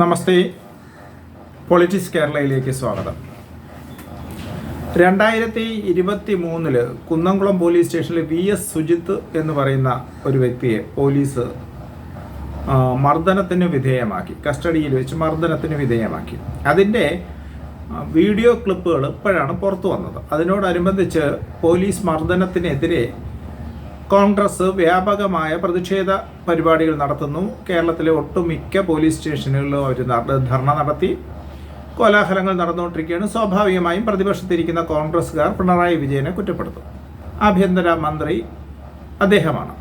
നമസ്തേ. Politics കേരളയിലേക്ക് സ്വാഗതം. രണ്ടായിരത്തി ഇരുപത്തി മൂന്നിൽ കുന്നംകുളം പോലീസ് സ്റ്റേഷനിൽ വി എസ് സുജിത്ത് എന്ന് പറയുന്ന ഒരു വ്യക്തിയെ പോലീസ് മർദ്ദനത്തിന് വിധേയമാക്കി കസ്റ്റഡിയിൽ വെച്ച് മർദ്ദനത്തിന് വിധേയമാക്കി. അതിന്റെ വീഡിയോ ക്ലിപ്പുകൾ ഇപ്പോഴാണ് പുറത്തു വന്നത്. അതിനോടനുബന്ധിച്ച് പോലീസ് മർദ്ദനത്തിനെതിരെ കോൺഗ്രസ് വ്യാപകമായ പ്രതിഷേധ പരിപാടികൾ നടത്തുന്നു. കേരളത്തിലെ ഒട്ടുമിക്ക പോലീസ് സ്റ്റേഷനുകളിലും അവർ ധർണ നടത്തി. കോലാഹലങ്ങൾ നടന്നുകൊണ്ടിരിക്കുകയാണ്. സ്വാഭാവികമായും പ്രതിപക്ഷത്തിരിക്കുന്ന കോൺഗ്രസ്സുകാർ പിണറായി വിജയനെ കുറ്റപ്പെടുത്തും. ആഭ്യന്തര മന്ത്രി അദ്ദേഹമാണ്.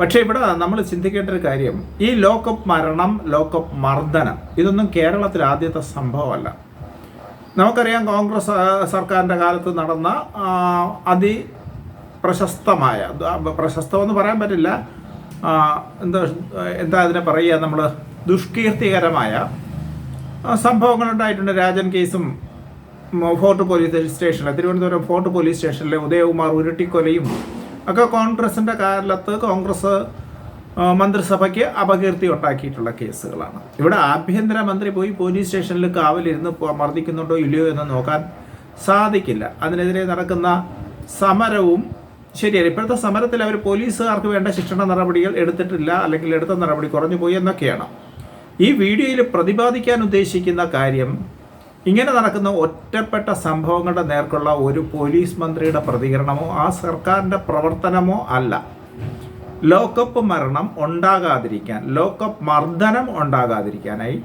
പക്ഷേ ഇവിടെ നമ്മൾ ചിന്തിക്കേണ്ട ഒരു കാര്യം. ഈ ലോക്കപ്പ് മരണം ലോക്കപ്പ് മർദ്ദനം ഇതൊന്നും കേരളത്തിൽ ആദ്യത്തെ സംഭവമല്ല. നമുക്കറിയാം കോൺഗ്രസ് സർക്കാരിന്റെ കാലത്ത് നടന്ന അതി പ്രശസ്തമായ. പ്രശസ്തമെന്ന് പറയാൻ പറ്റില്ല. എന്താ എന്താ അതിനെ പറയുക? നമ്മൾ ദുഷ്കീർത്തികരമായ സംഭവങ്ങളുണ്ടായിട്ടുണ്ട് രാജൻ കേസും ഫോർട്ട് പോലീസ് സ്റ്റേഷനിലെ തിരുവനന്തപുരം ഫോർട്ട് പോലീസ് സ്റ്റേഷനിലെ ഉദയകുമാർ ഉരുട്ടിക്കൊലയും ഒക്കെ കോൺഗ്രസിന്റെ കാലത്ത് കോൺഗ്രസ് മന്ത്രിസഭയ്ക്ക് അപകീർത്തി ഉണ്ടാക്കിയിട്ടുള്ള കേസുകളാണ്. ഇവിടെ ആഭ്യന്തരമന്ത്രി പോയി പോലീസ് സ്റ്റേഷനിൽ കാവലിരുന്ന് മർദ്ദിക്കുന്നുണ്ടോ ഇല്ലയോ എന്ന് നോക്കാൻ സാധിക്കില്ല. അതിനെതിരെ നടക്കുന്ന സമരവും ശരിയല്ല ഇപ്പോഴത്തെ സമരത്തിൽ അവർ പോലീസുകാർക്ക് വേണ്ട ശിക്ഷണ നടപടികൾ എടുത്തിട്ടില്ല അല്ലെങ്കിൽ എടുത്ത നടപടി കുറഞ്ഞു പോയി എന്നൊക്കെയാണ്. ഈ വീഡിയോയിൽ പ്രതിപാദിക്കാൻ ഉദ്ദേശിക്കുന്ന കാര്യം ഇങ്ങനെ നടക്കുന്ന ഒറ്റപ്പെട്ട സംഭവങ്ങളുടെ നേർക്കുള്ള ഒരു പോലീസ് മന്ത്രിയുടെ പ്രതികരണമോ ആ സർക്കാരിന്റെ പ്രവർത്തനമോ അല്ല. ലോക്കപ്പ് മരണം ഉണ്ടാകാതിരിക്കാൻ ലോക്കപ്പ് മർദ്ദനം ഉണ്ടാകാതിരിക്കാനായി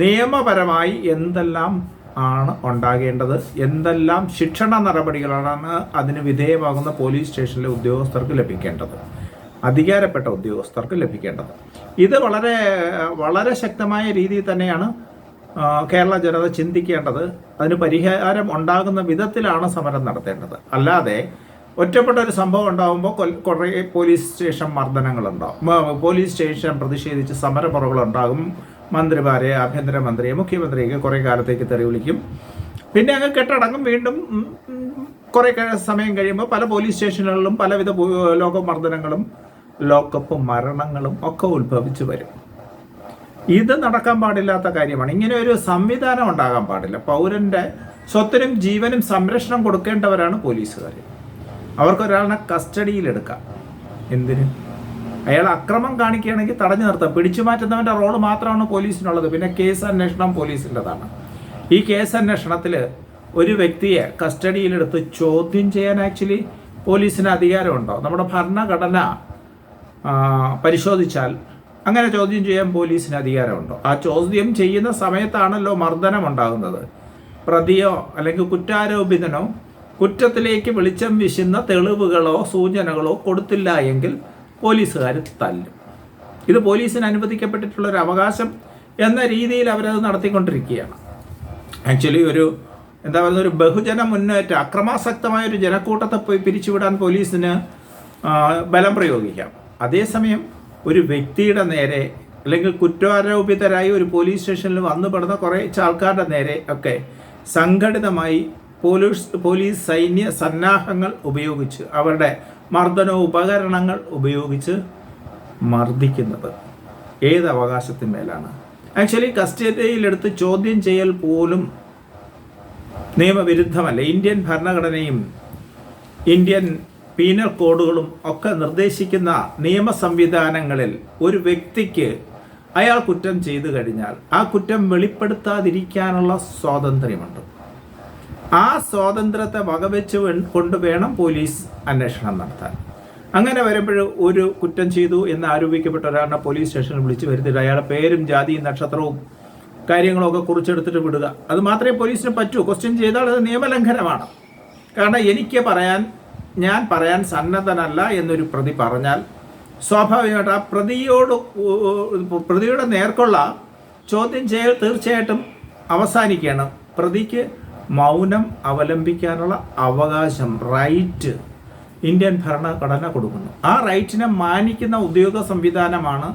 നിയമപരമായി എന്തെല്ലാം ആണ് ഉണ്ടാകേണ്ടത്. എന്തെല്ലാം ശിക്ഷണ നടപടികളാണ് അതിന് വിധേയമാകുന്ന പോലീസ് സ്റ്റേഷനിലെ ഉദ്യോഗസ്ഥർക്ക് ലഭിക്കേണ്ടത്? അധികാരപ്പെട്ട ഉദ്യോഗസ്ഥർക്ക് ലഭിക്കേണ്ടത്. ഇത് വളരെ വളരെ ശക്തമായ രീതിയിൽ തന്നെയാണ് കേരള ജനത ചിന്തിക്കേണ്ടത്. അതിന് പരിഹാരം ഉണ്ടാകുന്ന വിധത്തിലാണ് സമരം നടത്തേണ്ടത്. അല്ലാതെ ഒറ്റപ്പെട്ട ഒരു സംഭവം ഉണ്ടാകുമ്പോൾ കുറേ പോലീസ് സ്റ്റേഷൻ മർദ്ദനങ്ങളുണ്ടാകും പോലീസ് സ്റ്റേഷൻ പ്രതിഷേധിച്ച് സമരമുറകളുണ്ടാകും മന്ത്രിമാരെ ആഭ്യന്തരമന്ത്രിയെ മുഖ്യമന്ത്രിയൊക്കെ കുറേ കാലത്തേക്ക് തെറി വിളിക്കും. പിന്നെ അങ്ങ് കെട്ടടങ്ങും വീണ്ടും കുറേ സമയം കഴിയുമ്പോൾ പല പോലീസ് സ്റ്റേഷനുകളിലും പലവിധ ലോകമർദ്ദനങ്ങളും ലോക്കപ്പ് മരണങ്ങളും ഒക്കെ ഉത്ഭവിച്ചു വരും. ഇത് നടക്കാൻ പാടില്ലാത്ത കാര്യമാണ്. ഇങ്ങനെ ഒരു സംവിധാനം ഉണ്ടാകാൻ പാടില്ല. പൗരന്റെ സ്വത്തിനും ജീവനും സംരക്ഷണം കൊടുക്കേണ്ടവരാണ് പോലീസുകാർ അവർക്കൊരാളിനെ കസ്റ്റഡിയിലെടുക്കാം. എന്തിന്? അയാൾ അക്രമം കാണിക്കുകയാണെങ്കിൽ തടഞ്ഞു നിർത്താം. പിടിച്ചു മാറ്റുന്നവന്റെ റോൾ മാത്രമാണ് പോലീസിനുള്ളത്. പിന്നെ കേസ് അന്വേഷണം പോലീസിന്റെതാണ് ഈ കേസ് അന്വേഷണത്തിൽ ഒരു വ്യക്തിയെ കസ്റ്റഡിയിലെടുത്ത് ചോദ്യം ചെയ്യാൻ ആക്ച്വലി പോലീസിന് അധികാരമുണ്ടോ? നമ്മുടെ ഭരണഘടന പരിശോധിച്ചാൽ അങ്ങനെ ചോദ്യം ചെയ്യാൻ പോലീസിന് അധികാരമുണ്ടോ? ആ ചോദ്യം ചെയ്യുന്ന സമയത്താണല്ലോ മർദ്ദനം ഉണ്ടാകുന്നത്. പ്രതിയോ അല്ലെങ്കിൽ കുറ്റാരോപിതനോ കുറ്റത്തിലേക്ക് വെളിച്ചം വീശുന്ന തെളിവുകളോ സൂചനകളോ കൊടുത്തില്ല എങ്കിൽ പോലീസുകാർ തല്ലും. ഇത് പോലീസിന് അനുവദിക്കപ്പെട്ടിട്ടുള്ള ഒരു അവകാശം എന്ന രീതിയിൽ അവരത് നടത്തിക്കൊണ്ടിരിക്കുകയാണ്. ആക്ച്വലി ഒരു എന്താ പറയുന്ന ഒരു ബഹുജന മുന്നേറ്റം അക്രമാസക്തമായ ഒരു ജനക്കൂട്ടത്തെ പോയി പിരിച്ചുവിടാൻ പോലീസിന് ബലം പ്രയോഗിക്കാം. അതേസമയം ഒരു വ്യക്തിയുടെ നേരെ അല്ലെങ്കിൽ കുറ്റാരോപിതരായി ഒരു പോലീസ് സ്റ്റേഷനിൽ വന്നുപെടുന്ന കുറേ ആൾക്കാരുടെ നേരെ ഒക്കെ സംഘടിതമായി പോലീസ് പോലീസ് സൈന്യ സന്നാഹങ്ങൾ ഉപയോഗിച്ച് അവരുടെ മർദ്ദന ഉപകരണങ്ങൾ ഉപയോഗിച്ച് മർദ്ദിക്കുന്നത് ഏത് അവകാശത്തിന്മേലാണ് ആക്ച്വലി കസ്റ്റഡിയിലെടുത്ത് ചോദ്യം ചെയ്യൽ പോലും നിയമവിരുദ്ധമല്ല. ഇന്ത്യൻ ഭരണഘടനയും ഇന്ത്യൻ പീനൽ കോഡുകളും ഒക്കെ നിർദ്ദേശിക്കുന്ന നിയമ സംവിധാനങ്ങളിൽ ഒരു വ്യക്തിക്ക് അയാൾ കുറ്റം ചെയ്തു കഴിഞ്ഞാൽ ആ കുറ്റം വെളിപ്പെടുത്താതിരിക്കാനുള്ള സ്വാതന്ത്ര്യമുണ്ട്. ആ സ്വാതന്ത്ര്യത്തെ വകവെച്ച് കൊണ്ട് വേണം പോലീസ് അന്വേഷണം നടത്താൻ. അങ്ങനെ വരുമ്പോൾ ഒരു കുറ്റം ചെയ്തു എന്ന് ആരോപിക്കപ്പെട്ട ഒരാളിനെ പോലീസ് സ്റ്റേഷനിൽ വിളിച്ച് വരുത്തിയിട്ട് അയാളുടെ പേരും ജാതിയും നക്ഷത്രവും കാര്യങ്ങളൊക്കെ കുറിച്ചെടുത്തിട്ട് വിടുക. അത് മാത്രമേ പോലീസിന് പറ്റൂ. ക്വസ്റ്റ്യൻ ചെയ്താൽ അത് നിയമലംഘനമാണ്. കാരണം എനിക്ക് പറയാൻ ഞാൻ പറയാൻ സന്നദ്ധനല്ല എന്നൊരു പ്രതി പറഞ്ഞാൽ സ്വാഭാവികമായിട്ട് ആ പ്രതിയോട് പ്രതിയുടെ നേർക്കുള്ള ചോദ്യം ചെയ്യൽ തീർച്ചയായിട്ടും അവസാനിക്കുകയാണ്. പ്രതിക്ക് മൗനം അവലംബിക്കാനുള്ള അവകാശം റൈറ്റ് ഇന്ത്യൻ ഭരണഘടന കൊടുക്കുന്നു. ആ റൈറ്റിനെ മാനിക്കുന്ന ഉദ്യോഗ സംവിധാനമാണ്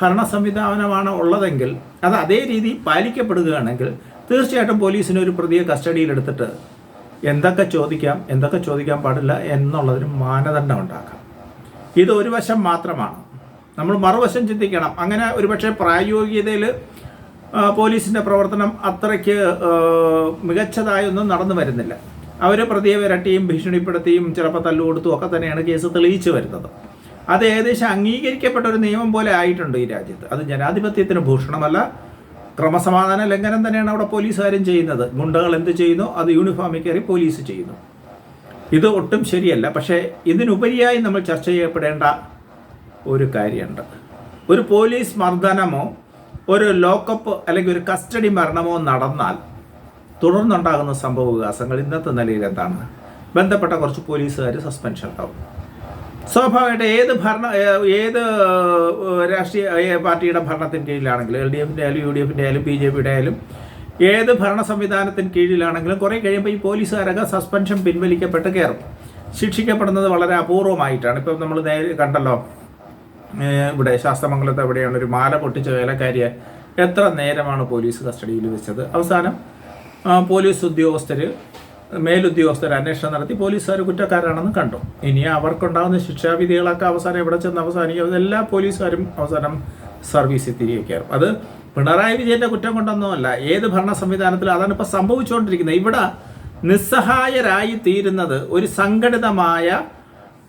ഭരണ സംവിധാനമാണ് ഉള്ളതെങ്കിൽ അത് അതേ രീതിയിൽ പാലിക്കപ്പെടുകയാണെങ്കിൽ തീർച്ചയായിട്ടും പോലീസിന് ഒരു പ്രതിയെ കസ്റ്റഡിയിലെടുത്തിട്ട് എന്തൊക്കെ ചോദിക്കാം എന്തൊക്കെ ചോദിക്കാൻ പാടില്ല എന്നുള്ളതിന് മാനദണ്ഡം ഉണ്ടാക്കാം. ഇത് ഒരു വശം മാത്രമാണ്. നമ്മൾ മറുവശം ചിന്തിക്കണം. അങ്ങനെ ഒരുപക്ഷെ പ്രായോഗികതയിൽ പോലീസിന്റെ പ്രവർത്തനം അത്രയ്ക്ക് മികച്ചതായൊന്നും നടന്നു വരുന്നില്ല. അവർ പ്രതിയെ വിരട്ടിയും ഭീഷണിപ്പെടുത്തിയും ചിലപ്പോൾ തല്ലുകൊടുത്തും ഒക്കെ തന്നെയാണ് കേസ് തെളിയിച്ചു വരുന്നത്. അത് ഏകദേശം അംഗീകരിക്കപ്പെട്ട ഒരു നിയമം പോലെ ആയിട്ടുണ്ട് ഈ രാജ്യത്ത്. അത് ജനാധിപത്യത്തിന് ഭൂഷണമല്ല. ക്രമസമാധാന ലംഘനം തന്നെയാണ് അവിടെ പോലീസുകാരും ചെയ്യുന്നത്. ഗുണ്ടകൾ എന്ത് ചെയ്യുന്നു? അത് യൂണിഫോമിൽ കയറി പോലീസ് ചെയ്യുന്നു. ഇത് ഒട്ടും ശരിയല്ല. പക്ഷേ ഇതിനുപരിയായി നമ്മൾ ചർച്ച ചെയ്യപ്പെടേണ്ട ഒരു കാര്യമുണ്ട്. ഒരു പോലീസ് മർദ്ദനമോ ഒരു ലോക്കപ്പ് അല്ലെങ്കിൽ ഒരു കസ്റ്റഡി മരണമോ നടന്നാൽ തുടർന്നുണ്ടാകുന്ന സംഭവ വികാസങ്ങൾ ഇന്നത്തെ നിലയിൽ എന്താണ്? ബന്ധപ്പെട്ട കുറച്ച് പോലീസുകാർ സസ്പെൻഷൻ ഉണ്ടാവും സ്വാഭാവികമായിട്ട് ഏത് ഭരണ ഏത് രാഷ്ട്രീയ പാർട്ടിയുടെ ഭരണത്തിന് കീഴിലാണെങ്കിലും എൽ ഡി എഫിന്റെ ആയാലും യു ഡി എഫിന്റെ ആയാലും ബി ജെ പിയുടെ ആയാലും ഏത് ഭരണ സംവിധാനത്തിന് കീഴിലാണെങ്കിലും കുറേ കഴിയുമ്പോൾ ഈ പോലീസുകാരൊക്കെ സസ്പെൻഷൻ പിൻവലിക്കപ്പെട്ട് കയറും. ശിക്ഷിക്കപ്പെടുന്നത് വളരെ അപൂർവമായിട്ടാണ്. ഇപ്പം നമ്മൾ നേരെ കണ്ടല്ലോ ഇവിടെ ശാസ്ത്രമംഗലത്ത് എവിടെയാണ് ഒരു മാല പൊട്ടിച്ച വേലക്കാരിയെ എത്ര നേരമാണ് പോലീസ് കസ്റ്റഡിയിൽ വെച്ചത്? അവസാനം പോലീസ് ഉദ്യോഗസ്ഥർ മേലുദ്യോഗസ്ഥർ അന്വേഷണം നടത്തി പോലീസുകാർ കുറ്റക്കാരാണെന്ന് കണ്ടു. ഇനി അവർക്കുണ്ടാകുന്ന ശിക്ഷാവിധികളൊക്കെ അവസാനം എവിടെ ചെന്ന് അവസാനിക്കും? എല്ലാ പോലീസുകാരും അവസാനം സർവീസിൽ തിരികെ അത് പിണറായി വിജയന്റെ കുറ്റം കൊണ്ടൊന്നുമല്ല ഏത് ഭരണ സംവിധാനത്തിലും അതാണ് ഇപ്പോൾ സംഭവിച്ചുകൊണ്ടിരിക്കുന്നത്. ഇവിടെ നിസ്സഹായരായി തീരുന്നത് ഒരു സംഘടിതമായ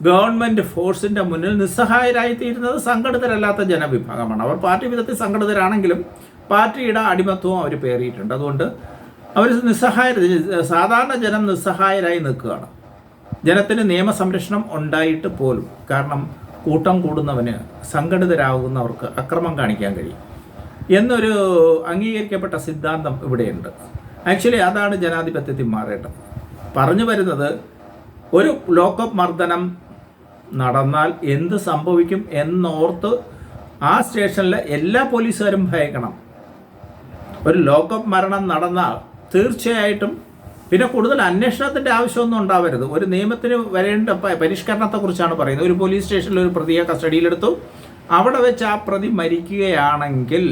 ഗവൺമെന്റ് ഫോഴ്സിന്റെ മുന്നിൽ നിസ്സഹായരായിത്തീരുന്നത് സംഘടിതരല്ലാത്ത ജനവിഭാഗമാണ്. അവർ പാർട്ടി വിധത്തിൽ സംഘടിതരാണെങ്കിലും പാർട്ടിയുടെ അടിമത്വം അവർ പേറിയിട്ടുണ്ട്. അതുകൊണ്ട് അവർ നിസ്സഹായ സാധാരണ ജനം നിസ്സഹായരായി നിൽക്കുകയാണ്. ജനത്തിന് നിയമസംരക്ഷണം ഉണ്ടായിട്ട് പോലും കാരണം കൂട്ടം കൂടുന്നവന് സംഘടിതരാകുന്നവർക്ക് അക്രമം കാണിക്കാൻ കഴിയും എന്നൊരു അംഗീകരിക്കപ്പെട്ട സിദ്ധാന്തം ഇവിടെയുണ്ട്. ആക്ച്വലി അതാണ് ജനാധിപത്യത്തിൽ മാറേണ്ടത്. പറഞ്ഞു വരുന്നത് ഒരു ലോക്കപ്പ് മർദ്ദനം നടന്നാൽ എന്ത് സംഭവിക്കും എന്നോർത്ത് ആ സ്റ്റേഷനിലെ എല്ലാ പോലീസുകാരും ഭയക്കണം. ഒരു ലോക്കപ്പ് മരണം നടന്നാൽ തീർച്ചയായിട്ടും പിന്നെ കൂടുതൽ അന്വേഷണത്തിന്റെ ആവശ്യമൊന്നും ഉണ്ടാവരുത്. ഒരു നിയമത്തിന് വരേണ്ട പരിഷ്കരണത്തെക്കുറിച്ചാണ് പറയുന്നത്. ഒരു പോലീസ് സ്റ്റേഷനിൽ ഒരു പ്രതിയെ കസ്റ്റഡിയിലെടുത്തു. അവിടെ വെച്ച് ആ പ്രതി മരിക്കുകയാണെങ്കിൽ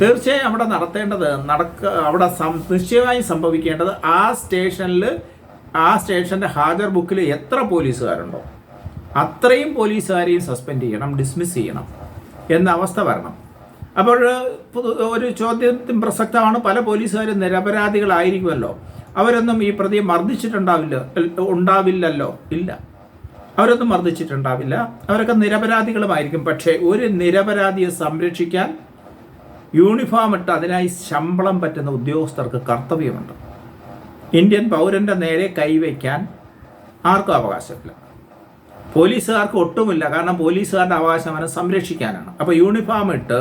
തീർച്ചയായും അവിടെ നടത്തേണ്ടത് നടക്ക അവിടെ നിശ്ചയമായും സംഭവിക്കേണ്ടത് ആ സ്റ്റേഷനിൽ ആ സ്റ്റേഷന്റെ ഹാജർ ബുക്കിൽ എത്ര പോലീസുകാരുണ്ടോ? അത്രയും പോലീസുകാരെയും സസ്പെൻഡ് ചെയ്യണം ഡിസ്മിസ് ചെയ്യണം എന്ന അവസ്ഥ വരണം. അപ്പോൾ ഒരു ചോദ്യത്തിന് പ്രസക്തമാണ് പല പോലീസുകാരും നിരപരാധികളായിരിക്കുമല്ലോ. അവരൊന്നും ഈ പ്രതിയെ മർദ്ദിച്ചിട്ടുണ്ടാവില്ല ഉണ്ടാവില്ലല്ലോ? ഇല്ല. അവരൊന്നും മർദ്ദിച്ചിട്ടുണ്ടാവില്ല. അവരൊക്കെ നിരപരാധികളുമായിരിക്കും. പക്ഷേ ഒരു നിരപരാധിയെ സംരക്ഷിക്കാൻ യൂണിഫോം ഇട്ട് അതിനായി ശമ്പളം പറ്റുന്ന ഉദ്യോഗസ്ഥർക്ക് കർത്തവ്യമുണ്ട്. ഇന്ത്യൻ പൗരന്റെ നേരെ കൈവയ്ക്കാൻ ആർക്കും അവകാശമില്ല. പോലീസുകാർക്ക് ഒട്ടുമില്ല. കാരണം പോലീസുകാരുടെ അവകാശം അവനെ സംരക്ഷിക്കാനാണ്. അപ്പോൾ യൂണിഫോം ഇട്ട്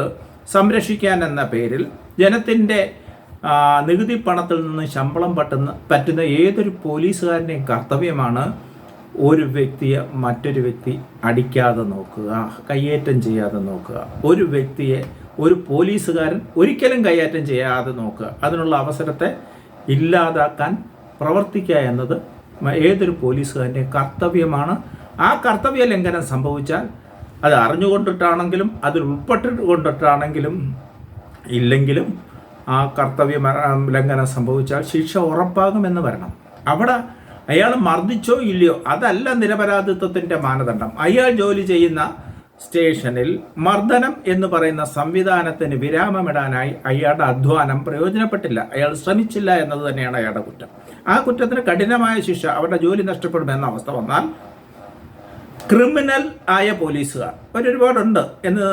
സംരക്ഷിക്കാൻ എന്ന പേരിൽ ജനത്തിന്റെ നികുതി പണത്തിൽ നിന്ന് ശമ്പളം പറ്റുന്ന പറ്റുന്ന ഏതൊരു പോലീസുകാരന്റെയും കർത്തവ്യമാണ് ഒരു വ്യക്തിയെ മറ്റൊരു വ്യക്തി അടിക്കാതെ നോക്കുക കയ്യേറ്റം ചെയ്യാതെ നോക്കുക. ഒരു വ്യക്തിയെ ഒരു പോലീസുകാരൻ ഒരിക്കലും കയ്യേറ്റം ചെയ്യാതെ നോക്കുക. അതിനുള്ള അവസരത്തെ ഇല്ലാതാക്കാൻ പ്രവർത്തിക്കുക എന്നത് ഏതൊരു പോലീസുകാരന്റെയും കർത്തവ്യമാണ്. ആ കർത്തവ്യ ലംഘനം സംഭവിച്ചാൽ അത് അറിഞ്ഞുകൊണ്ടിട്ടാണെങ്കിലും അതിൽ ഉൾപ്പെട്ടുകൊണ്ടിട്ടാണെങ്കിലും ഇല്ലെങ്കിലും ആ കർത്തവ്യ ലംഘനം സംഭവിച്ചാൽ ശിക്ഷ ഉറപ്പാകുമെന്ന് വരണം. അവിടെ അയാൾ മർദ്ദിച്ചോ ഇല്ലയോ അതല്ല നിരപരാധിത്വത്തിന്റെ മാനദണ്ഡം. അയാൾ ജോലി ചെയ്യുന്ന സ്റ്റേഷനിൽ മർദ്ദനം എന്ന് പറയുന്ന സംവിധാനത്തിന് വിരാമമിടാനായി അയാളുടെ അധ്വാനം പ്രയോജനപ്പെട്ടില്ല. അയാൾ ശ്രമിച്ചില്ല എന്നത് തന്നെയാണ് അയാളുടെ കുറ്റം. ആ കുറ്റത്തിന് കഠിനമായ ശിക്ഷ അവരുടെ ജോലി നഷ്ടപ്പെടുമെന്ന അവസ്ഥ വന്നാൽ ക്രിമിനൽ ആയ പോലീസുകാർ. അവരൊരുപാടുണ്ട് എന്ന്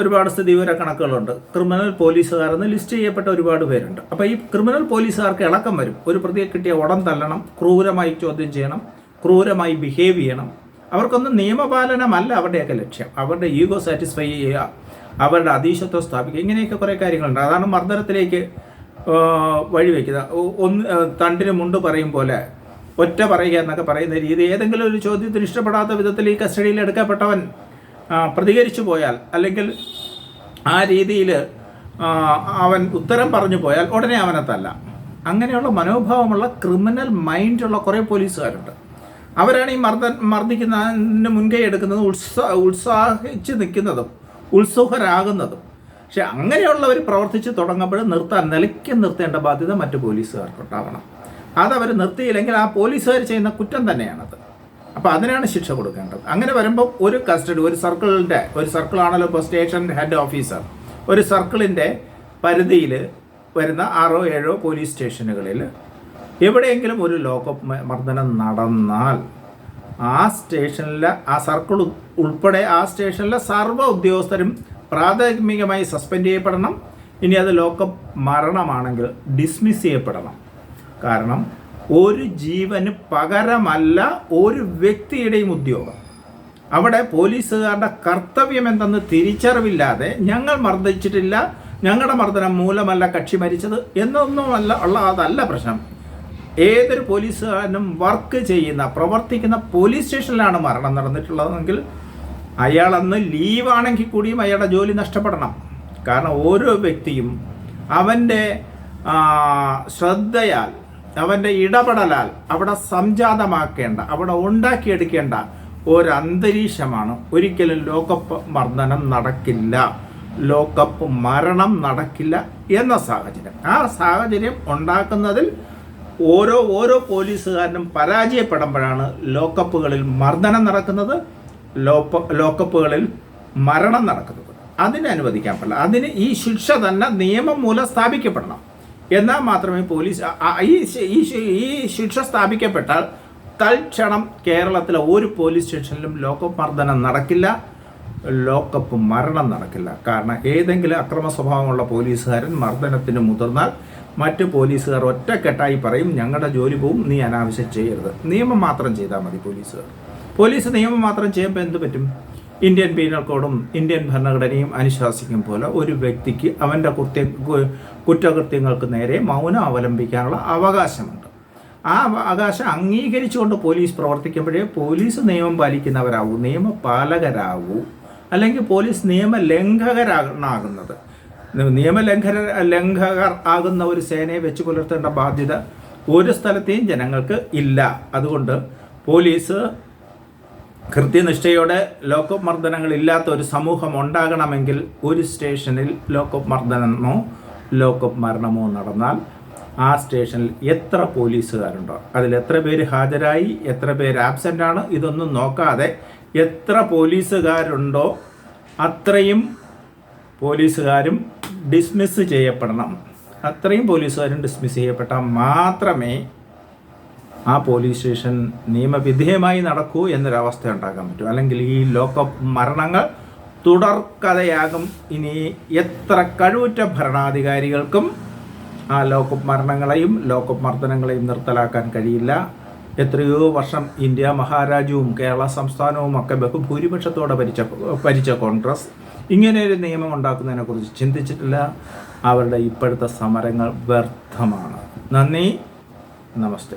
ഒരുപാട് സ്ഥിതിവിവര കണക്കുകളുണ്ട്. ക്രിമിനൽ പോലീസുകാർ എന്ന് ലിസ്റ്റ് ചെയ്യപ്പെട്ട ഒരുപാട് പേരുണ്ട്. അപ്പോൾ ഈ ക്രിമിനൽ പോലീസുകാർക്ക് ഇളക്കം വരും. ഒരു പ്രതിയെ കിട്ടിയ ഉടൻ തല്ലണം ക്രൂരമായി ചോദ്യം ചെയ്യണം ക്രൂരമായി ബിഹേവ് ചെയ്യണം. അവർക്കൊന്നും നിയമപാലനമല്ല അവരുടെയൊക്കെ ലക്ഷ്യം. അവരുടെ ഈഗോ സാറ്റിസ്ഫൈ ചെയ്യുക അവരുടെ അതീശത്വം സ്ഥാപിക്കുക ഇങ്ങനെയൊക്കെ കുറേ കാര്യങ്ങളുണ്ട്. അതാണ് മർദ്ദനത്തിലേക്ക് വഴിവെക്കുക ഒന്ന് തണ്ടിന് മുണ്ട് പറയും പോലെ ഒറ്റ പറയുക എന്നൊക്കെ പറയുന്ന രീതി. ഏതെങ്കിലും ഒരു ചോദ്യത്തിന് ഇഷ്ടപ്പെടാത്ത വിധത്തിൽ ഈ കസ്റ്റഡിയിൽ എടുക്കപ്പെട്ടവൻ പ്രതികരിച്ചു പോയാൽ അല്ലെങ്കിൽ ആ രീതിയിൽ അവൻ ഉത്തരം പറഞ്ഞു പോയാൽ ഉടനെ അവനെ തല്ല. അങ്ങനെയുള്ള മനോഭാവമുള്ള ക്രിമിനൽ മൈൻഡുള്ള കുറേ പോലീസുകാരുണ്ട്. അവരാണ് ഈ മർദ്ദ മർദ്ദിക്കുന്നതിന് മുൻകൈ എടുക്കുന്നതും ഉത്സാ ഉത്സാഹിച്ച് നിൽക്കുന്നതും ഉത്സുഹരാകുന്നതും. പക്ഷെ അങ്ങനെയുള്ളവർ പ്രവർത്തിച്ച് തുടങ്ങുമ്പോൾ നിർത്താൻ നിലയ്ക്ക് നിർത്തേണ്ട ബാധ്യത മറ്റു പോലീസുകാർക്കുണ്ടാവണം. അതവർ നിർത്തിയില്ലെങ്കിൽ ആ പോലീസുകാർ ചെയ്യുന്ന കുറ്റം തന്നെയാണത്. അപ്പോൾ അതിനാണ് ശിക്ഷ കൊടുക്കേണ്ടത്. അങ്ങനെ വരുമ്പോൾ ഒരു കസ്റ്റഡി ഒരു സർക്കിളിന്റെ ഒരു സർക്കിളാണല്ലോ ഇപ്പോൾ സ്റ്റേഷൻ ഹെഡ് ഓഫീസർ. ഒരു സർക്കിളിന്റെ പരിധിയിൽ വരുന്ന ആറോ ഏഴോ പോലീസ് സ്റ്റേഷനുകളിൽ എവിടെയെങ്കിലും ഒരു ലോക്കപ്പ് മർദ്ദനം നടന്നാൽ ആ സ്റ്റേഷനിലെ ആ സർക്കിൾ ഉൾപ്പെടെ ആ സ്റ്റേഷനിലെ സർവ ഉദ്യോഗസ്ഥരും പ്രാഥമികമായി സസ്പെൻഡ് ചെയ്യപ്പെടണം. ഇനി അത് ലോക്കപ്പ് മരണമാണെങ്കിൽ ഡിസ്മിസ് ചെയ്യപ്പെടണം. കാരണം ഒരു ജീവന് പകരമല്ല ഒരു വ്യക്തിയുടെയും ഉദ്യോഗം. അവിടെ പോലീസുകാരുടെ കർത്തവ്യം എന്തെന്ന് തിരിച്ചറിവില്ലാതെ ഞങ്ങൾ മർദ്ദിച്ചിട്ടില്ല ഞങ്ങളുടെ മർദ്ദനം മൂലമല്ല കക്ഷി മരിച്ചത് എന്നൊന്നുമല്ല ഉള്ള അതല്ല പ്രശ്നം. ഏതൊരു പോലീസുകാരനും വർക്ക് ചെയ്യുന്ന പ്രവർത്തിക്കുന്ന പോലീസ് സ്റ്റേഷനിലാണ് മരണം നടന്നിട്ടുള്ളതെങ്കിൽ അയാൾ അന്ന് ലീവാണെങ്കിൽ കൂടിയും അയാളുടെ ജോലി നഷ്ടപ്പെടണം. കാരണം ഓരോ വ്യക്തിയും അവന്റെ ശ്രദ്ധയാൽ അവന്റെ ഇടപെടലാൽ അവിടെ സംജാതമാക്കേണ്ട അവിടെ ഉണ്ടാക്കിയെടുക്കേണ്ട ഒരന്തരീക്ഷമാണ്. ഒരിക്കലും ലോകപ്പ് മർദ്ദനം നടക്കില്ല. ലോകപ്പ് മരണം നടക്കില്ല എന്ന സാഹചര്യം. ആ സാഹചര്യം ഉണ്ടാക്കുന്നതിൽ ഓരോ ഓരോ പോലീസുകാരനും പരാജയപ്പെടുമ്പോഴാണ് ലോക്കപ്പുകളിൽ മർദ്ദനം നടക്കുന്നത് ലോപ്പ ലോക്കപ്പുകളിൽ മരണം നടക്കുന്നത്. അതിനെ പാടില്ല അതിന് ഈ ശിക്ഷ തന്നെ നിയമം മൂലം സ്ഥാപിക്കപ്പെടണം. എന്നാൽ മാത്രമേ പോലീസ് ഈ ഈ ശിക്ഷ സ്ഥാപിക്കപ്പെട്ടാൽ തൽക്ഷണം കേരളത്തിലെ ഒരു പോലീസ് സ്റ്റേഷനിലും ലോക്കപ്പ് മർദ്ദനം നടക്കില്ല ലോക്കപ്പ് മരണം നടക്കില്ല. കാരണം ഏതെങ്കിലും അക്രമ സ്വഭാവമുള്ള പോലീസുകാരൻ മർദ്ദനത്തിന് മുതിർന്നാൽ മറ്റ് പോലീസുകാർ ഒറ്റക്കെട്ടായി പറയും ഞങ്ങളുടെ ജോലി പോവും നീ അനാവശ്യം ചെയ്യരുത്. നിയമം മാത്രം ചെയ്താൽ മതി പോലീസുകാർ. പോലീസ് നിയമം മാത്രം ചെയ്യുമ്പോൾ എന്ത് പറ്റും? ഇന്ത്യൻ പീനൽ കോഡും ഇന്ത്യൻ ഭരണഘടനയും അനുശാസിക്കും പോലെ ഒരു വ്യക്തിക്ക് അവന്റെ കുറ്റ കുറ്റകൃത്യങ്ങൾക്ക് നേരെ മൗനം അവലംബിക്കാനുള്ള അവകാശമുണ്ട്. ആ അവകാശം അംഗീകരിച്ചുകൊണ്ട് പോലീസ് പ്രവർത്തിക്കുമ്പോഴേ പോലീസ് നിയമം പാലിക്കുന്നവരാവൂ നിയമപാലകരാകൂ അല്ലെങ്കിൽ പോലീസ് നിയമലംഘകരാകുന്നത്. നിയമലംഘന ലംഘകർ ആകുന്ന ഒരു സേനയെ വെച്ച് പുലർത്തേണ്ട ബാധ്യത ഒരു സ്ഥലത്തെയും ജനങ്ങൾക്ക് ഇല്ല. അതുകൊണ്ട് പോലീസ് കൃത്യനിഷ്ഠയോടെ ലോക്കപ്പ് മർദ്ദനങ്ങൾ ഇല്ലാത്ത ഒരു സമൂഹം ഉണ്ടാകണമെങ്കിൽ ഒരു സ്റ്റേഷനിൽ ലോക്കപ്പ് മർദ്ദനമോ ലോക്കപ്പ് മരണമോ നടന്നാൽ ആ സ്റ്റേഷനിൽ എത്ര പോലീസുകാരുണ്ടോ? അതിൽ എത്ര പേര് ഹാജരായി? എത്ര പേര് ആബ്സെന്റ് ആണ് ഇതൊന്നും നോക്കാതെ എത്ര പോലീസുകാരുണ്ടോ അത്രയും പോലീസുകാരും ഡിസ്മിസ് ചെയ്യപ്പെടണം. അത്രയും പോലീസുകാരും ഡിസ്മിസ് ചെയ്യപ്പെട്ടാൽ മാത്രമേ ആ പോലീസ് സ്റ്റേഷൻ നിയമവിധേയമായി നടക്കൂ എന്നൊരവസ്ഥ ഉണ്ടാക്കാൻ പറ്റും. അല്ലെങ്കിൽ ഈ ലോക്കപ്പ് മരണങ്ങൾ തുടർക്കഥയാകും. ഇനി എത്ര കഴിവുറ്റ ഭരണാധികാരികൾക്കും ആ ലോക്കപ്പ് മരണങ്ങളെയും ലോക്കപ്പ് മർദ്ദനങ്ങളെയും നിർത്തലാക്കാൻ കഴിയില്ല. എത്രയോ വർഷം ഇന്ത്യ മഹാരാജ്യവും കേരള സംസ്ഥാനവും ഒക്കെ ബഹുഭൂരിപക്ഷത്തോടെ ഭരിച്ച ഭരിച്ച കോൺഗ്രസ്. ഇങ്ങനെ ഒരു നിയമം ഉണ്ടാക്കുന്നതിനെക്കുറിച്ച് ചിന്തിച്ചിട്ടില്ല. അവരുടെ ഇപ്പോഴത്തെ സമരങ്ങൾ വ്യർത്ഥമാണ്. നന്ദി. നമസ്തേ.